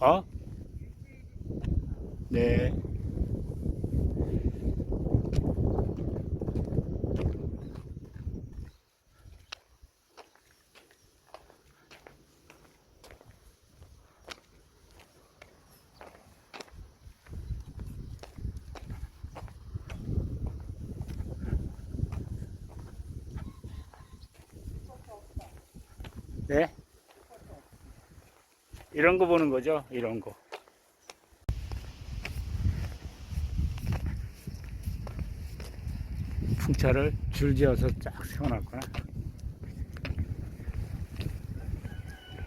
어? 네. 네. 이런 거 보는 거죠? 이런 거. 풍차를 줄지어서 쫙 세워놨구나.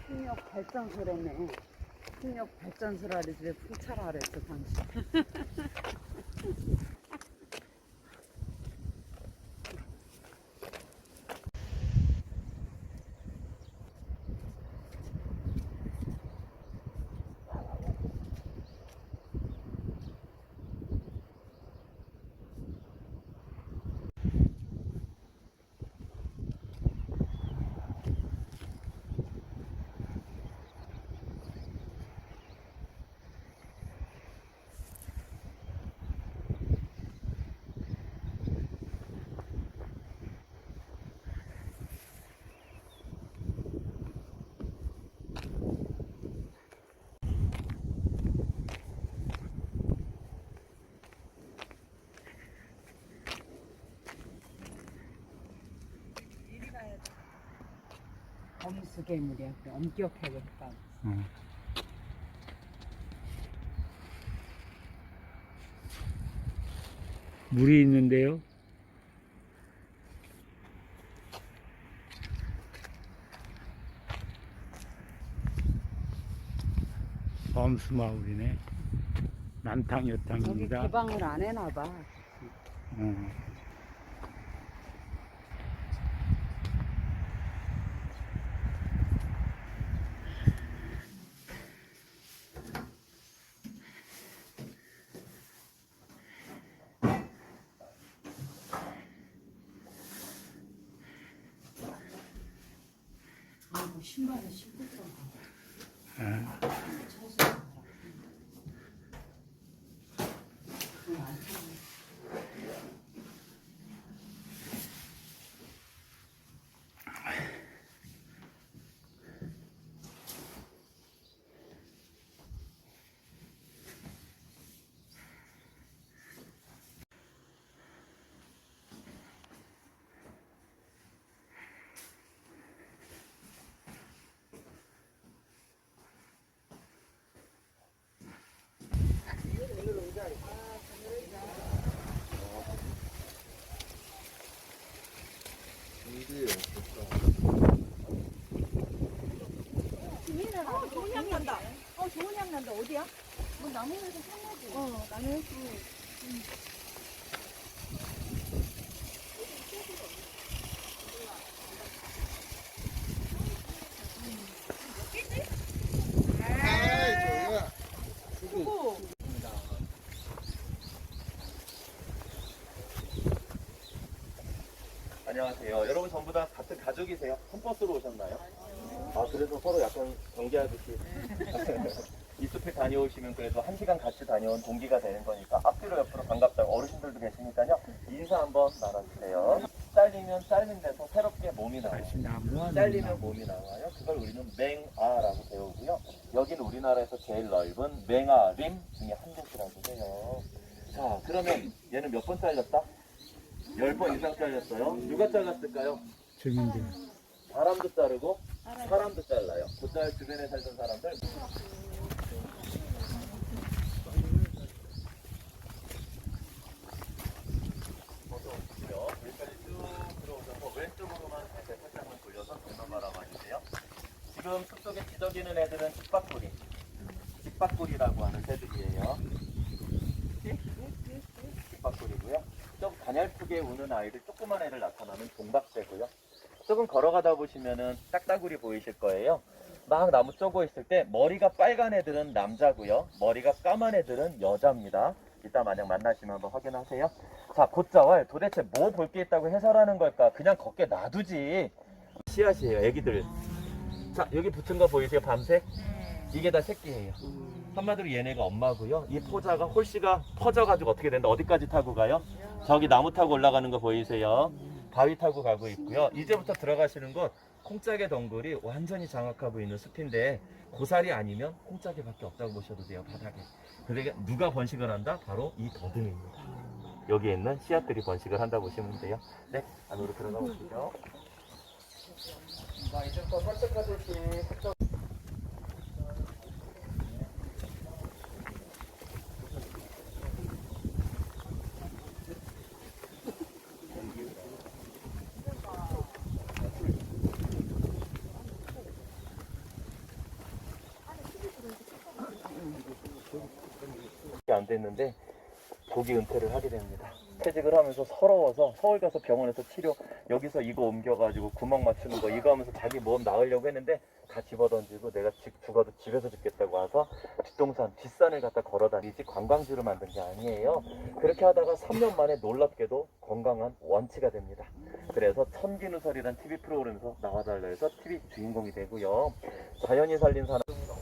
풍력 발전소라네. 풍력 발전소라 그래서 왜 풍차라 그랬어, 당신. 엄 수 괴물이야. 그래. 엄격해야겠다. 어. 물이 있는데요. 범수 마을이네. 여기 남탕 여탕입니다. 개방을 안 해놔 봐. 어. 신발을 신고 들어가. 아, 어, 좋은 향 난다. 어, 좋은 향 난다. 어디야? 뭐 나무에서 향나지? 어, 나무에서. 안녕하세요. 여러분 전부 다 같은 가족이세요? 한 버스로 오셨나요? 아 그래서 서로 약간 경계하듯이 이 숲에 다녀오시면 그래도 한 시간 같이 다녀온 동기가 되는 거니까 앞뒤로 옆으로 반갑다고 어르신들도 계시니까요 인사 한번 나눠주세요. 잘리면 잘린 데서 새롭게 몸이 나와요. 나무와 잘리면 몸이 나와요. 그걸 우리는 맹아라고 배우고요. 여기는 우리나라에서 제일 넓은 맹아림 중에 한 곳이라고 해요. 자, 그러면 얘는 몇 번 잘렸다? 열 번 이상 잘렸어요. 누가 잘랐을까요? 주민들. 사람도 자르고 사람도 잘라요. 그달 주변에 살던 사람들. 어서 오십시오. 여기까지 쭉 들어오셔서 왼쪽으로만 살짝 살짝만 돌려서 눈을 바라봐주세요. 지금 숲속에 지저귀는 애들은 집밥구리. 집밥구리라고 하는 새들이에요. 집밥구리고요. 좀 가냘프게 우는 아이들, 조그만 애들 나타나면 동박새고요. 조금 걸어가다 보시면은 딱따구리 보이실 거예요. 막 나무 쪼고 있을 때 머리가 빨간 애들은 남자고요. 머리가 까만 애들은 여자입니다. 이따 만약 만나시면 한번 확인하세요. 자, 곧자왈 도대체 뭐 볼 게 있다고 해설하는 걸까? 그냥 걷게 놔두지. 씨앗이에요, 애기들. 자, 여기 붙은 거 보이세요? 밤색? 이게 다 새끼예요. 음. 한마디로 얘네가 엄마고요. 이 포자가 홀씨가 퍼져가지고 어떻게 된다? 어디까지 타고 가요? 저기 나무 타고 올라가는 거 보이세요? 바위 타고 가고 있고요. 이제부터 들어가시는 곳 콩짝의 덩굴이 완전히 장악하고 있는 숲인데 고사리 아니면 콩짝이밖에 없다고 보셔도 돼요 바닥에. 그러니까 누가 번식을 한다? 바로 이 더듬입니다. 여기에 있는 씨앗들이 번식을 한다 보시면 돼요. 네, 안으로 들어가 보시죠. 안 됐는데 조기 은퇴를 하게 됩니다. 퇴직을 하면서 서러워서 서울 가서 병원에서 치료 여기서 이거 옮겨가지고 구멍 맞추는 거 이거 하면서 자기 몸 나으려고 했는데 다 집어던지고 내가 집 죽어도 집에서 죽겠다고 와서 뒷동산 뒷산을 갖다 걸어다니지 관광지로 만든 게 아니에요. 그렇게 하다가 3년 만에 놀랍게도 건강한 원치가 됩니다. 그래서 천기누설이란 TV 프로그램에서 나와달라 해서 TV 주인공이 되고요. 자연이 살린 사람 재밌는 거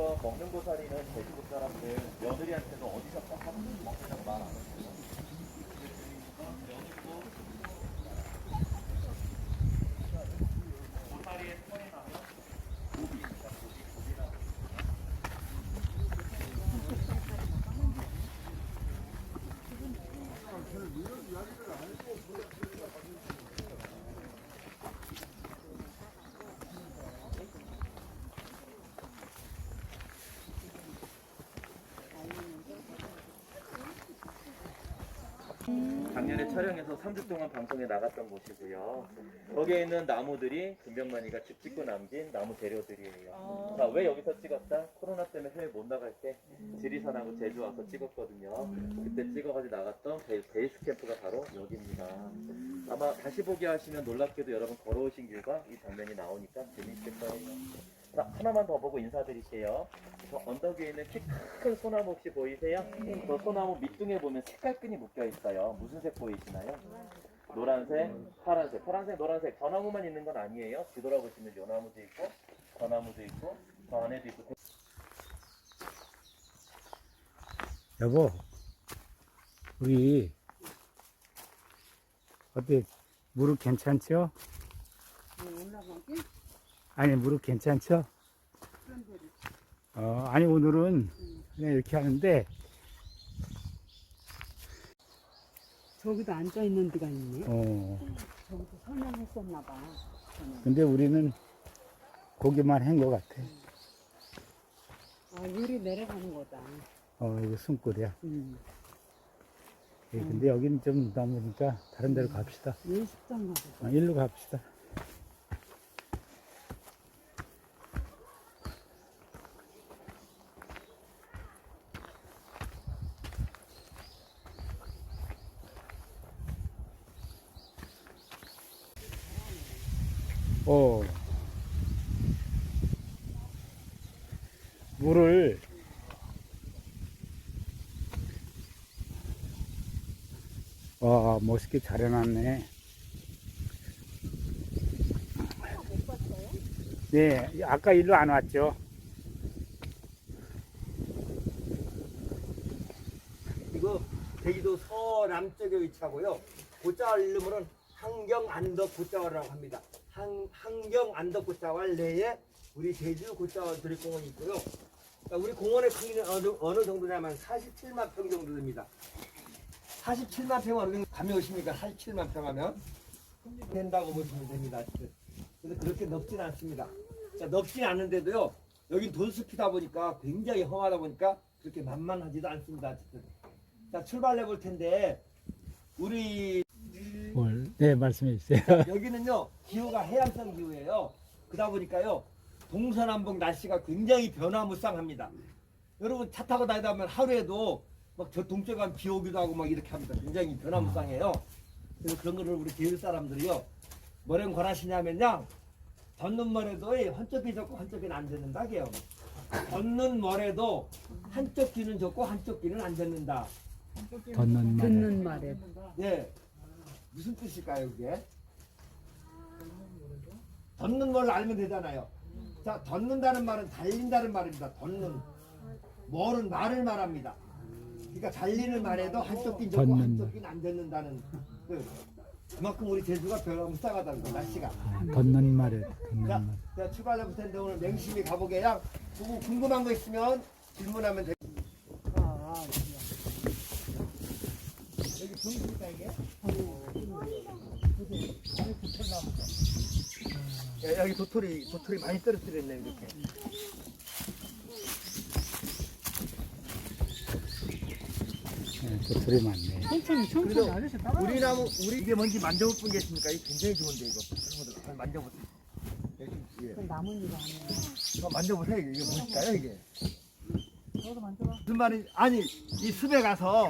먹는 고사리는 제주도 사람들 며느리한테도 어디서 딱 먹는 말안 해요. 고사리에 털이 나면 고비입니다. 고비, 고비라고. 작년에 촬영해서 3주 동안 방송에 나갔던 곳이고요. 거기에 있는 나무들이 김병만이가 집 짓고 남긴 나무 재료들이에요. 자, 왜 여기서 찍었다? 코로나 때문에 해외 못 나갈 때 지리산하고 제주 와서 찍었거든요. 그때 찍어가지고 나갔던 베, 베이스 캠프가 바로 여기입니다. 아마 다시 보기 하시면 놀랍게도 여러분 걸어오신 길과 이 장면이 나오니까 재미있을 거예요. 자, 하나만 더 보고 인사드릴게요. 저 언덕 위에 있는 키 큰 소나무 혹시 보이세요? 저 소나무 밑둥에 보면 색깔끈이 묶여 있어요. 무슨 색 보이시나요? 노란색, 파란색, 파란색, 노란색. 저 나무만 있는 건 아니에요. 뒤돌아보시면 요 나무도 있고, 저 나무도 있고, 저 안에도 있고. 여보, 우리 어때? 무릎 괜찮죠? 올라가기? 아니 무릎 괜찮죠? 어, 아니 오늘은 그냥 이렇게 하는데 저기도 앉아 있는 데가 있네. 어, 저기도 설명했었나 봐. 저는. 근데 우리는 고기만 한 것 같아. 아, 유리 내려가는 거다. 어, 이거 숨골이야. 음. 예, 근데 여기는 좀 남으니까 다른 데로 갑시다. 예식장 가서. 어, 일로 갑시다. 어. 물을 와 멋있게 잘 해놨네. 네, 아까 일로 안 왔죠. 이거 제주도 서남쪽에 위치하고요. 고자왈 이름으로는 한경 안덕 고자왈이라고 합니다. 한, 한경 안덕 고자왈 내에 우리 제주 고자왈 드립공원이 있고요. 그러니까 우리 공원의 크기는 어느, 어느 정도냐면 47만 평 정도 됩니다. 47만 평 어느 감이 오십니까? 47만 평 하면 된다고 보시면 됩니다. 근데 그렇게 넓진 않습니다. 자, 넓진 않은데도요. 여긴 돈숲이다 보니까 굉장히 험하다 보니까 그렇게 만만하지도 않습니다. 자, 출발해 볼 텐데 우리 뭘? 네, 말씀해 주세요. 여기는요 기후가 해양성 기후예요. 그러다 보니까요 동서남북 날씨가 굉장히 변화무쌍합니다. 여러분 차 타고 다니다 보면 하루에도 막 저 동쪽에 가면 비 오기도 하고 막 이렇게 합니다. 굉장히 변화무쌍해요. 그래서 그런 거를 우리 제주 사람들이요 뭐라고 권하시냐면요 걷는 머리도 한쪽 귀 좋고 한쪽 귀는 안 듣는다 게요. 걷는 머리도 한쪽 귀는 좋고 한쪽 귀는 안 듣는다. 걷는 말. 듣는 말에. 네. 무슨 뜻일까요, 그게? 걷는 걸 알면 되잖아요. 자, 덧는다는 말은 달린다는 말입니다. 덧는. 뭐는 말을 말합니다. 그러니까 달리는 말에도 한쪽 낀 좋고 한쪽 낀안 젖는다는 그 그만큼 우리 제주가 별로 무쌍하다는 거 날씨가. 아, 걷는 말에 걷는 자, 말. 자 출발할 텐데 오늘 맹심히 가보게요. 보고 궁금한 거 있으면 질문하면 돼. 여기 동굴이다 이게? 야, 여기 도토리 도토리 많이 떨어뜨렸네 이렇게. 네, 도토리 많네. 천천히 천천히 그래도 아저씨 따라 우리 나무 우리 이게 뭔지 만져볼 분 계십니까? 이게 굉장히 좋은데 이거. 여러분들 한번 만져보세요. 여기, 예. 나뭇잎 아니에요 한번 만져보세요. 이게 뭘까요 이게? 너도 만져봐 무슨 말이 아니 이 숲에 가서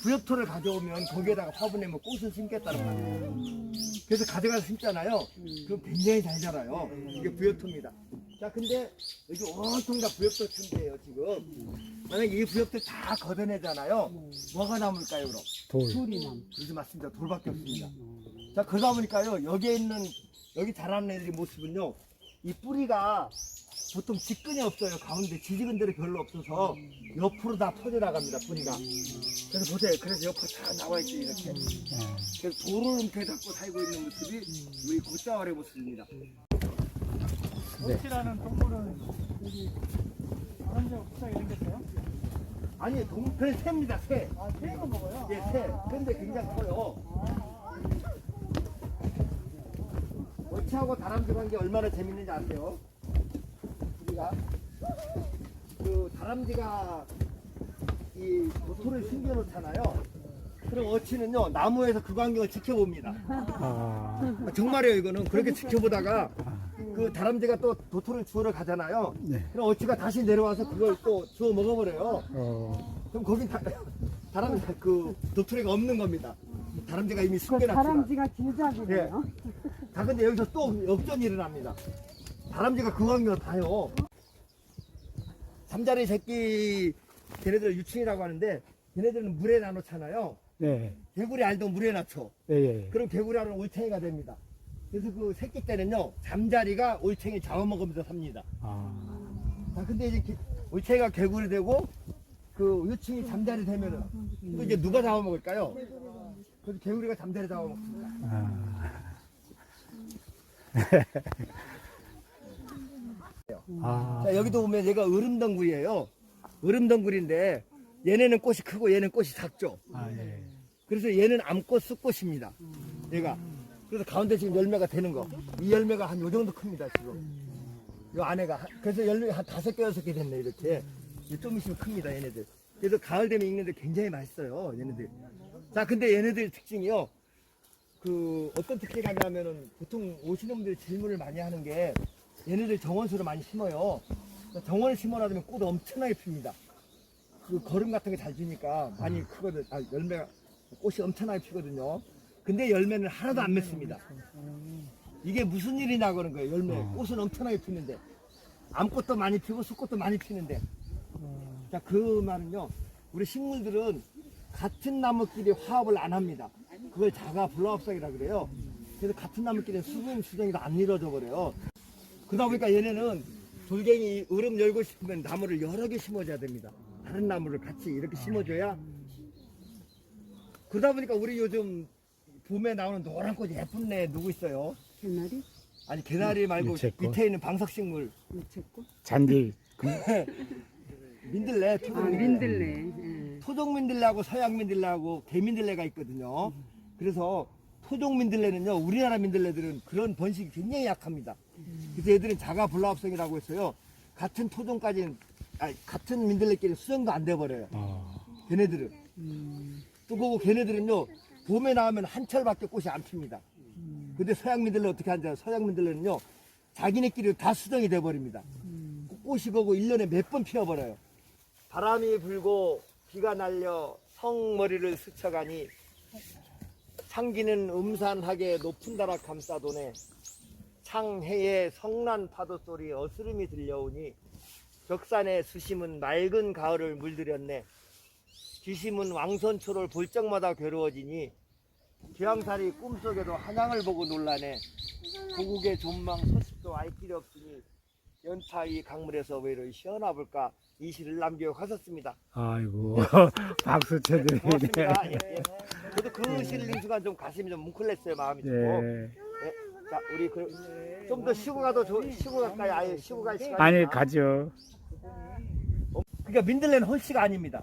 부엽토를 가져오면 거기에다가 화분내면 꽃을 심겠다는 말이에요. 그래서 가져가서 심잖아요. 그럼 굉장히 잘 자라요. 이게 부엽토입니다. 자 근데 여기 온통 다 부엽토 천지예요 지금. 만약 이 부엽토 다 걷어내잖아요. 뭐가 남을까요 그럼? 돌. 소리남 그러지 맞습니다. 돌밖에 없습니다. 자 그러다 보니까요 여기에 있는 여기 자라는 애들의 모습은요 이 뿌리가 보통 직근이 없어요. 가운데 지지근들이 별로 없어서 옆으로 다 퍼져나갑니다. 뿌리가. 그래서 보세요. 그래서 옆으로 다 나와 있죠 이렇게. 아, 그래서 돌을 움켜 잡고 살고 있는 모습이 우리 곶자왈의 모습입니다. 어치라는 동물은 여기 다른 데 비싸게 생겼어요? 아니 동편 새입니다. 새. 아 새거 먹어요? 예, 새. 근데 굉장히 커요. 어치하고 다람쥐 관계 얼마나 재밌는지 아세요? 우리가 그 다람쥐가 이 도토를 숨겨놓잖아요. 그럼 어치는요 나무에서 그 광경을 지켜봅니다. 아, 아, 정말이에요 이거는 그렇게 지켜보다가 그 다람쥐가 또 도토를 주우러 가잖아요. 네. 그럼 어치가 다시 내려와서 그걸 또 주워 먹어버려요. 어, 그럼 거긴 다, 다람 그 도토리가 없는 겁니다. 다람쥐가 이미 그 숨겨놨지만. 다람쥐가 길잡이네요. 자 근데 여기서 또 역전이 일어납니다. 다람쥐가 그 광경을 봐요. 잠자리 새끼 걔네들 유충이라고 하는데 걔네들은 물에 나놓잖아요. 네, 개구리 알도 물에 낳죠. 예, 예. 그럼 개구리 알은 올챙이가 됩니다. 그래서 그 새끼 때는요 잠자리가 올챙이 잡아먹으면서 삽니다. 아, 자 근데 이제 개- 올챙이가 개구리 되고 그 유충이 잠자리 되면은 또 이제 누가 잡아먹을까요? 그래서 개구리가 잠자리 잡아먹습니다. 아. 아, 자, 여기도 보면 얘가 으름덩굴이에요. 으름덩굴인데 얘네는 꽃이 크고 얘는 꽃이 작죠. 아, 예. 그래서 얘는 암꽃, 쑥꽃입니다. 얘가. 그래서 가운데 지금 열매가 되는 거. 이 열매가 한 요 정도 큽니다, 지금. 요 안에가. 한- 그래서 열매 한 다섯 개, 여섯 개 됐네, 이렇게. 이제 좀 있으면 큽니다, 얘네들. 그래서 가을 되면 익는데 굉장히 맛있어요, 얘네들. 자, 근데 얘네들 특징이요. 그, 어떤 특징이 있냐면은 보통 오시는 분들이 질문을 많이 하는 게 얘네들 정원수를 많이 심어요. 그러니까 정원에 심어놔두면 꽃 엄청나게 핍니다. 그 거름 같은 게잘 주니까 많이 크거든. 아, 열매가 꽃이 엄청나게 피거든요. 근데 열매는 하나도 안 맺습니다. 이게 무슨 일이냐 그런 거예요. 열매. 어. 꽃은 엄청나게 피는데 암꽃도 많이 피고 숫꽃도 많이 피는데. 자, 그 말은요. 우리 식물들은 같은 나무끼리 화합을 안 합니다. 그걸 자가 불화합성이라 그래요. 그래서 같은 나무끼리 수분 수정이 안 이루어져 버려요. 그러다 보니까 얘네는 돌갱이 으름 열고 싶으면 나무를 여러 개 심어줘야 됩니다. 다른 나무를 같이 이렇게 심어줘야. 그러다 보니까 우리 요즘 봄에 나오는 노란 꽃이 예쁜 애 누구 있어요? 개나리? 아니 개나리 말고 유채꽃. 밑에 있는 방석식물 무채꽃? 잔디. 그, 민들레, 아, 토종 민들레. 예. 토종 민들레하고 서양 민들레하고 개민들레가 있거든요. 그래서 토종 민들레는요, 우리나라 민들레들은 그런 번식이 굉장히 약합니다. 그래서 얘들은 자가 불화합성이라고 해서요, 같은 토종까지는, 아니, 같은 민들레끼리 수정도 안 돼버려요. 어, 걔네들은. 또 그거 걔네들은요, 봄에 나오면 한철밖에 꽃이 안 핍니다. 근데 서양 민들레 어떻게 하냐, 서양 민들레는요, 자기네끼리 다 수정이 돼버립니다. 그 꽃이 보고 1년에 몇 번 피어버려요. 바람이 불고 비가 날려 성머리를 스쳐가니 창기는 음산하게 높은 다락 감싸도네 창해의 성난 파도 소리 어스름이 들려오니 벽산의 수심은 맑은 가을을 물들였네. 귀심은 왕선초를 볼 적마다 괴로워지니 기왕살이 꿈속에도 한양을 보고 놀라네. 고국의 존망 소식도 알 길이 없으니 연타 이 강물에서 왜 이렇게 시원해볼까 이 시를 남겨 가셨습니다. 아이고 박수 쳐드리네. 고맙습니다. 예, 예. 저도 그 시를 읽는 순간 좀 가슴이 좀 뭉클했어요 마음이 좀. 네. 자 우리 그, 좀더 쉬고 가도 좋, 쉬고 갈까요? 아예 쉬고 갈 시간. 아니 가죠. 그러니까 민들레는 홀씨가 아닙니다.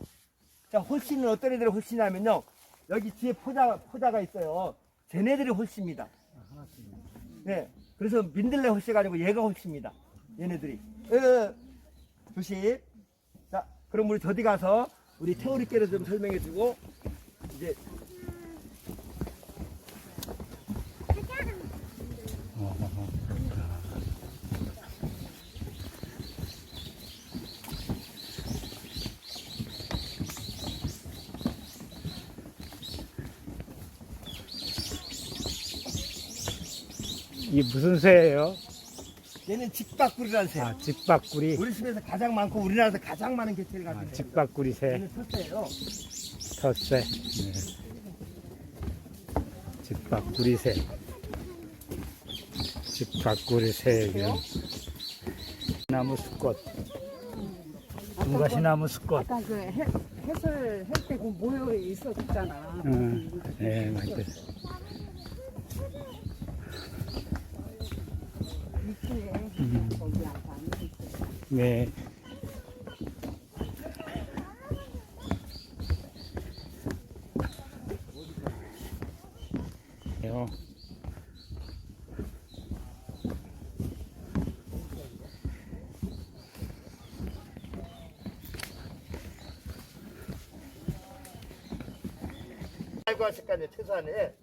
자 홀씨는 어떤 애들이 홀씨냐면요. 여기 뒤에 포자 포자가 있어요. 쟤네들이 홀씨입니다. 네. 그래서 민들레 홀씨가 아니고 얘가 홀씨입니다. 얘네들이. 에, 조심. 자 그럼 우리 저디 가서 우리 태오리께를 좀 설명해주고 이제 이게 무슨 새예요? 얘는 직박구리라는 새. 아 집박구리. 우리 집에서 가장 많고 우리나라에서 가장 많은 개체를 가진 아, 새. 집박구리 새. 얘는 첫째예요. 텃새. 네. 집박구리 새. 집박구리 새요. 나무 숲꽃. 중가시나무 숲꽃. 아까 그 해, 해설할 때그 모여 있었잖아. 응. 네, 맞다. 이쪽에 음. 거기 아까 안 있었어. 네. 요. 알고 하실 거 아니에요. 최소한에.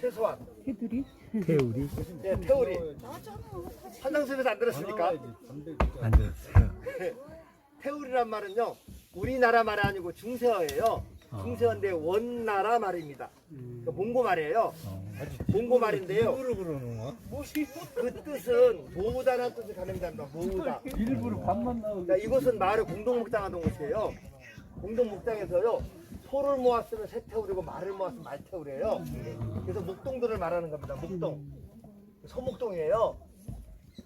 최소한. 해들이? 태우리 네, 태오리. 한상수에서 안 들었습니까? 안 들었어요. 태오리란 말은요. 우리나라 말이 아니고 중세어예요. 아. 중세어인데 원나라 말입니다. 그 몽고 말이에요. 어. 몽고 말인데요. 그러는 거야? 그 뜻은 모으다라는 뜻을 가늠합니다. 모으다. 일부러 밥만 나오고. 자, 이곳은 마을을 공동 묵장하던 곳이에요. 공동 묵장에서요. 소를 모았으면 새 태우리고 말을 모았으면 말 태우리예요. 그래서 목동들을 말하는 겁니다. 목동. 소목동이에요.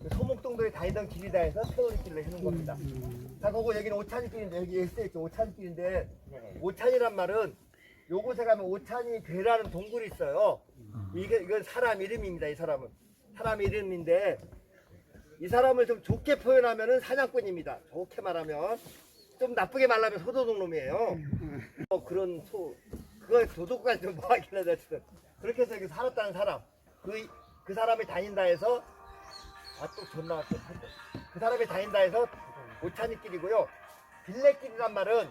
그 소목동들이 다니던 길이다 해서 태우리길을 해놓은 겁니다. 자, 그거 여기는 오찬길인데 여기 써있죠. 오찬길인데 오찬이란 말은 요곳에 가면 오찬이 괴라는 동굴이 있어요. 이게 이건 사람 이름입니다. 이 사람은 사람 이름인데 이 사람을 좀 좋게 표현하면은 사냥꾼입니다. 좋게 말하면 좀 나쁘게 말하면 소도둑 놈이에요. 어, 그런 소 그거 도둑까지 좀 하다 지금 그렇게 해서 여기 살았다는 사람 그 그 사람이 다닌다 해서 아 또 존나 왔어 그 사람이 다닌다 해서 오찬이길이고요. 빌레길이란 말은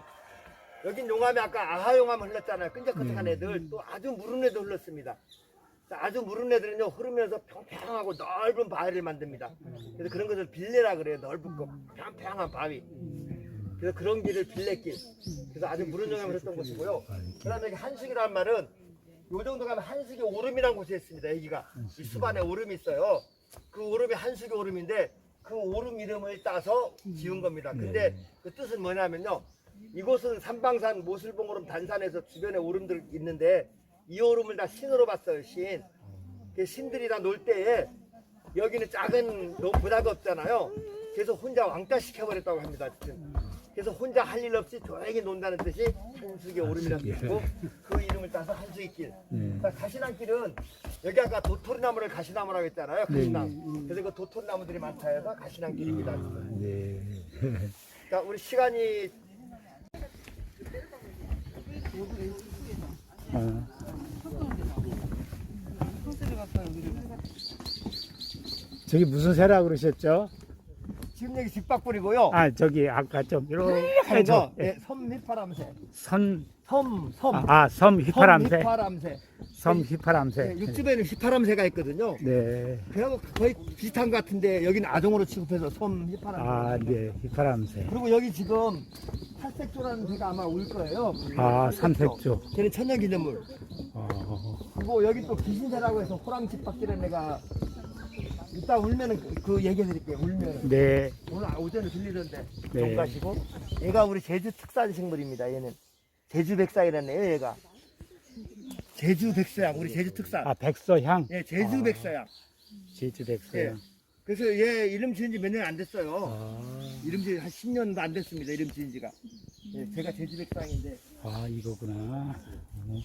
여긴 용암이 아까 아하 용암 흘렀잖아요. 끈적끈적한 애들 또 아주 무른 애도 흘렀습니다. 자, 아주 무른 애들은요 흐르면서 평평하고 넓은 바위를 만듭니다. 그래서 그런 것을 빌레라 그래요. 넓은 거 평평한 바위. 그래서 그런 길을 빌레길. 그래서 아주 무른 용암을 흘렀던 곳이고요. 그 다음에 여기 한숙이라는 말은 요 정도 가면 한숙이 오름이라는 곳이 있습니다. 여기가 이 숲안에 오름이 있어요. 그 오름이 한숙이 오름인데 그 오름 이름을 따서 지은 겁니다. 근데 그 뜻은 뭐냐면요. 이곳은 삼방산 모슬봉 오름 단산에서 주변에 오름들 있는데 이 오름을 다 신으로 봤어요. 신. 그 신들이 다 놀 때에 여기는 작은 노- 부다가 없잖아요. 그래서 혼자 왕따 시켜버렸다고 합니다. 하여튼. 그래서 혼자 할 일 없이 조용히 논다는 뜻이 한숙의 오름이라는 뜻이고 그 이름을 따서 한숙의 길. 네. 자, 가시남길은 여기 아까 도토리나무를 가시나무라고 했잖아요. 가시나무. 그래서 그 도토리나무들이 많다 해서 가시남길입니다. 네. 자, 우리 시간이 어. 저기 무슨 새라 그러셨죠? 지금 여기 집밥불이고요. 아 저기 아까 좀 이렇게 하는 거, 저- 예, 섬 휘파람새. 선, 섬, 섬. 아, 섬 휘파람새. 섬 휘파람새. 섬 예, 휘파람새. 육지배는 휘파람새가 있거든요. 네. 그하고 거의 비슷한 것 같은데 여기는 아종으로 취급해서 섬 휘파람새. 아, 네. 휘파람새. 그리고 여기 지금 팔색조라는 새가 아마 올 거예요. 아, 삼색조. 걔는 천연기념물. 어, 그리고 여기 또 귀신새라고 해서 호랑집박기라는 애가 이따 울면은 그, 그 얘기 해 드릴게요. 울면은. 네. 오늘 오전에 들리던데 네. 좀 가시고 얘가 우리 제주 특산 식물입니다 얘는 제주 백사이라는 애요 얘가 제주 백서양 우리 제주 특산 아, 백서향. 예 제주 아. 백서양 제주 예. 백서향. 그래서 얘 이름 지은 지 몇 년 안 됐어요. 아, 이름 지은 한 10년도 안 됐습니다. 이름 지은 지가. 예, 제가 제주 백상인데 아 이거구나. 어.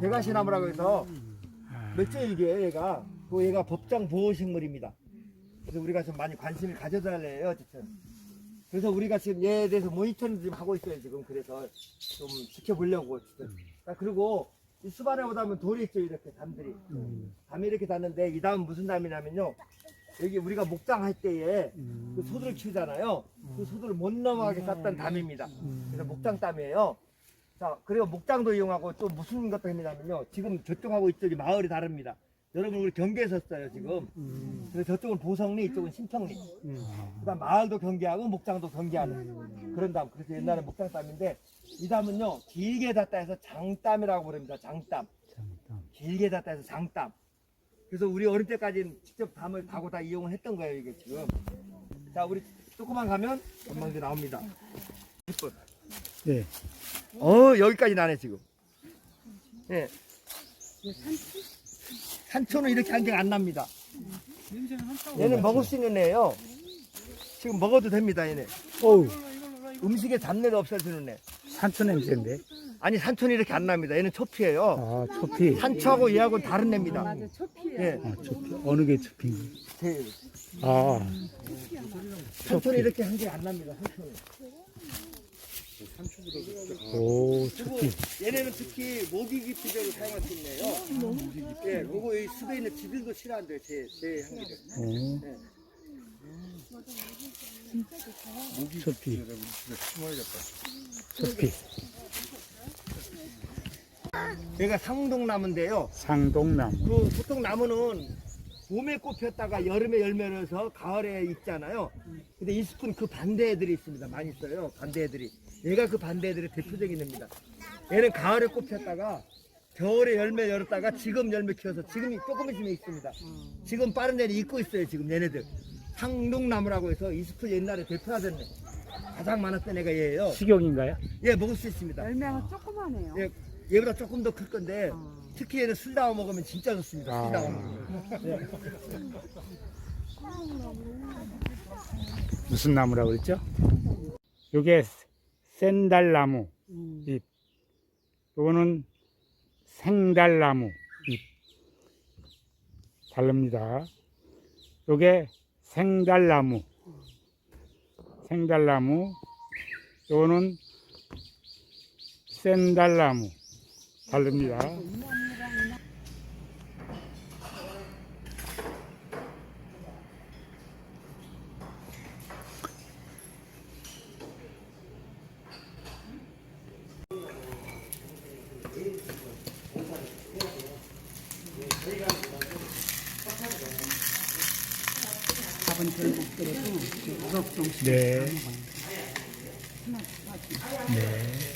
대가시나무라고 해서 멸종 이게 얘가 그 얘가 법정 보호식물입니다. 그래서 우리가 좀 많이 관심을 가져달래요 어쨌든. 그래서 우리가 지금 얘에 대해서 모니터링 좀 하고 있어요 지금 그래서 좀 지켜보려고 어쨌든. 아, 그리고 이 수반에 보면 돌이 있죠 이렇게 담들이. 담이 이렇게 닿는데 이 담은 무슨 담이냐면요. 여기 우리가 목장할 때에 그 소들을 키우잖아요. 그 소들을 못 넘어가게 쌌던 담입니다. 그래서 목장 담이에요. 자, 그리고 목장도 이용하고 또 무슨 것도 했냐면요. 지금 저쪽하고 이쪽이 마을이 다릅니다. 여러분 우리 경계에 섰어요 지금. 그래서 저쪽은 보성리, 이쪽은 신평리. 그다음 마을도 경계하고 목장도 경계하는 그런 담. 그래서 옛날에 목장 담인데 이 담은요 길게 닿다 해서 장담이라고 부릅니다. 장담. 길게 닿다 해서 장담. 그래서 우리 어릴 때까지는 직접 담을 다고 다 이용을 했던 거예요 이게 지금. 자 우리 조금만 가면 전망대 나옵니다. 예쁜. 네. 어 여기까지 나네 지금. 예. 산초는 이렇게 한 개가 안 납니다. 얘는 먹을 수 있는 애예요. 지금 먹어도 됩니다 얘네. 어우 음식에 잡내를 없애주는 애. 산초 냄새인데. 아니 산초는 이렇게 안 납니다. 얘는 초피예요. 아 초피. 산초하고 얘하고는 다른 애입니다. 맞아, 초피야. 예. 아 초피. 어느 게 초피인가? 제 아 산초는 이렇게 한개안 납니다. 산초는. 오 그리고 초피. 얘네는 특히 모기 기 피제로 사용할 수 있네요. 예, 그리고 이 숲에 있는 쥐들도 싫어한대요. 제, 제 향기를. 오. 네. 초피. 초피. 얘가 상동나무인데요. 상동나무. 그 보통 나무는 봄에 꽃 폈다가 여름에 열매를 해서 가을에 익잖아요. 근데 이 숲은 그 반대 애들이 있습니다. 많이 있어요. 반대 애들이. 얘가 그 반대 애들의 대표적인 애입니다. 얘는 가을에 꽃 폈다가 겨울에 열매 열었다가 지금 열매 키워서 지금 조금 있으면 익습니다. 지금 빠른 애는 익고 있어요. 지금 얘네들. 상동나무라고 해서 이 숲을 옛날에 대표하던 애. 가장 많았던 애가 얘예요. 식용인가요? 얘 먹을 수 있습니다. 열매가 조그만해요. 얘, 얘보다 조금 더 클 건데 어. 특히 얘는 술 나와 먹으면 진짜 좋습니다. 아. 술 나와 먹으면. 무슨 나무라고 그랬죠? 요게 센달나무 음. 잎. 요거는 생달나무 잎. 다릅니다. 요게 생달나무. 생달나무. 요거는 센달나무. 다릅니다. 곡들에도 우럭 정식 네. 네. 다 먹어요. 하나 빠지. 네.